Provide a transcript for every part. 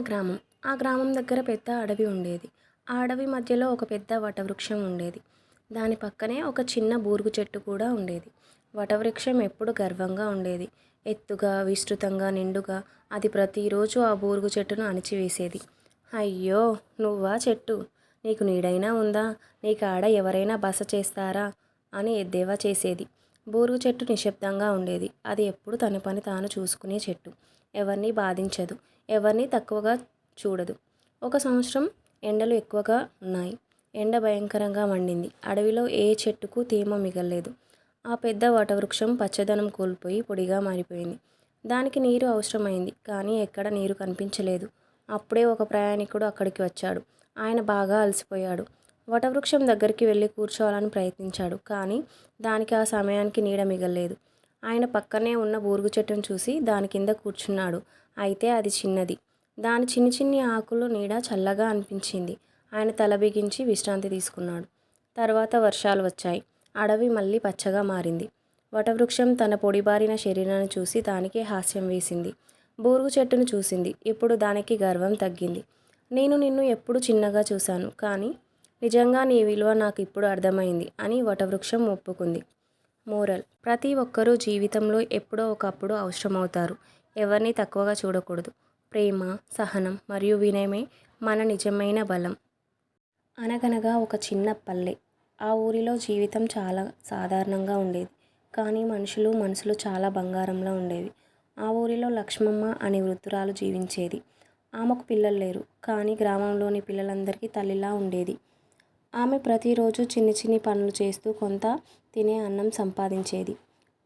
గ్రామం. ఆ గ్రామం దగ్గర పెద్ద అడవి ఉండేది. ఆ అడవి మధ్యలో ఒక పెద్ద వటవృక్షం ఉండేది. దాని పక్కనే ఒక చిన్న బూరుగు చెట్టు కూడా ఉండేది. వటవృక్షం ఎప్పుడు గర్వంగా ఉండేది. ఎత్తుగా విస్తృతంగా నిండుగా అది ప్రతిరోజు ఆ బూరుగు చెట్టును అణిచివేసేది. అయ్యో నువ్వా చెట్టు? నీకు నీడైనా ఉందా? నీ కాడ ఎవరైనా బస చేస్తారా? అని ఎద్దేవా చేసేది. బూరుగు చెట్టు నిశ్శబ్దంగా ఉండేది. అది ఎప్పుడు తన పని తాను చూసుకునే చెట్టు. ఎవరిని బాధించదు. ఎవరిని తక్కువగా చూడదు. ఒక సంవత్సరం ఎండలు ఎక్కువగా ఉన్నాయి. ఎండ భయంకరంగా మండింది. అడవిలో ఏ చెట్టుకు తేమ మిగలలేదు. ఆ పెద్ద వటవృక్షం పచ్చదనం కోల్పోయి పొడిగా మారిపోయింది. దానికి నీరు అవసరమైంది. కానీ ఎక్కడ నీరు కనిపించలేదు. అప్పుడే ఒక ప్రయాణికుడు అక్కడికి వచ్చాడు. ఆయన బాగా అలసిపోయాడు. వటవృక్షం దగ్గరికి వెళ్ళి కూర్చోవాలని ప్రయత్నించాడు. కానీ దానికి ఆ సమయానికి నీడ మిగలలేదు. ఆయన పక్కనే ఉన్న బూరుగు చెట్టును చూసి దాని కింద కూర్చున్నాడు. అయితే అది చిన్నది. దాని చిన్ని చిన్ని ఆకులు నీడ చల్లగా అనిపించింది. ఆయన తల బిగించి విశ్రాంతి తీసుకున్నాడు. తర్వాత వర్షాలు వచ్చాయి. అడవి మళ్ళీ పచ్చగా మారింది. వటవృక్షం తన పొడిబారిన శరీరాన్ని చూసి దానికి హాస్యం వేసింది. బూరుగు చెట్టును చూసింది. ఇప్పుడు దానికి గర్వం తగ్గింది. నేను నిన్ను ఎప్పుడు చిన్నగా చూశాను. కానీ నిజంగా నీ విలువ నాకు ఇప్పుడు అర్థమైంది అని వటవృక్షం ఒప్పుకుంది. మోరల్. ప్రతి ఒక్కరూ జీవితంలో ఎప్పుడో ఒకప్పుడు అవసరమవుతారు. ఎవరిని తక్కువగా చూడకూడదు. ప్రేమ సహనం మరియు వినయమే మన నిజమైన బలం. అనగనగా ఒక చిన్న పల్లె. ఆ ఊరిలో జీవితం చాలా సాధారణంగా ఉండేది. కానీ మనుషులు మనసులు చాలా బంగారంలో ఉండేవి. ఆ ఊరిలో లక్ష్మమ్మ అనే వృద్ధురాలు జీవించేది. ఆమెకు పిల్లలు లేరు. కానీ గ్రామంలోని పిల్లలందరికీ తల్లిలా ఉండేది. ఆమె ప్రతిరోజు చిన్ని చిన్ని పనులు చేస్తూ కొంత తినే అన్నం సంపాదించేది.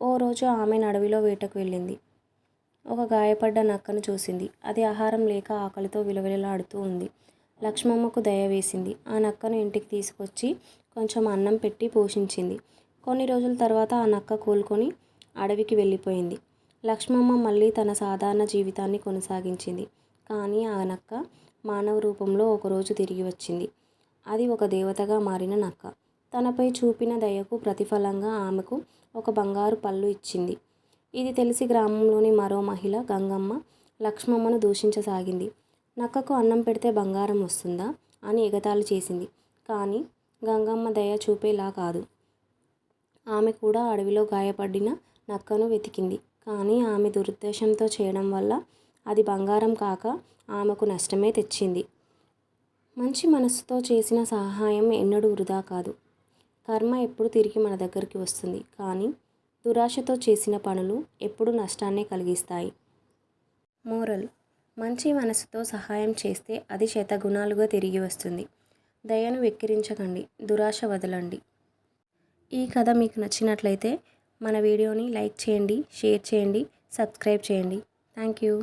ఓ రోజు ఆమె అడవిలో వేటకు వెళ్ళింది. ఒక గాయపడ్డ నక్కను చూసింది. అది ఆహారం లేక ఆకలితో విలవిలలాడుతూ ఉంది. లక్ష్మమ్మకు దయ వేసింది. ఆ నక్కను ఇంటికి తీసుకొచ్చి కొంచెం అన్నం పెట్టి పోషించింది. కొన్ని రోజుల తర్వాత ఆ నక్క కోలుకొని అడవికి వెళ్ళిపోయింది. లక్ష్మమ్మ మళ్ళీ తన సాధారణ జీవితాన్ని కొనసాగించింది. కానీ ఆ నక్క మానవ రూపంలో ఒకరోజు తిరిగి వచ్చింది. అది ఒక దేవతగా మారిన నక్క. తనపై చూపిన దయకు ప్రతిఫలంగా ఆమెకు ఒక బంగారు పళ్ళు ఇచ్చింది. ఇది తెలిసి గ్రామంలోని మరో మహిళ గంగమ్మ లక్ష్మమ్మను దూషించసాగింది. నక్కకు అన్నం పెడితే బంగారం వస్తుందా అని ఎగతాళి చేసింది. కానీ గంగమ్మ దయ చూపేలా కాదు. ఆమె కూడా అడవిలో గాయపడిన నక్కను వెతికింది. కానీ ఆమె దురుద్దేశంతో చేయడం వల్ల అది బంగారం కాక ఆమెకు నష్టమే తెచ్చింది. మంచి మనస్సుతో చేసిన సహాయం ఎన్నడూ వృధా కాదు. కర్మ ఎప్పుడు తిరిగి మన దగ్గరికి వస్తుంది. కానీ దురాశతో చేసిన పనులు ఎప్పుడు నష్టాన్నే కలిగిస్తాయి. మోరల్. మంచి మనసుతో సహాయం చేస్తే అది శతగుణాలుగా తిరిగి వస్తుంది. దయను వెక్కిరించకండి. దురాశ వదలండి. ఈ కథ మీకు నచ్చినట్లయితే మన వీడియోని లైక్ చేయండి షేర్ చేయండి సబ్స్క్రైబ్ చేయండి. Thank you.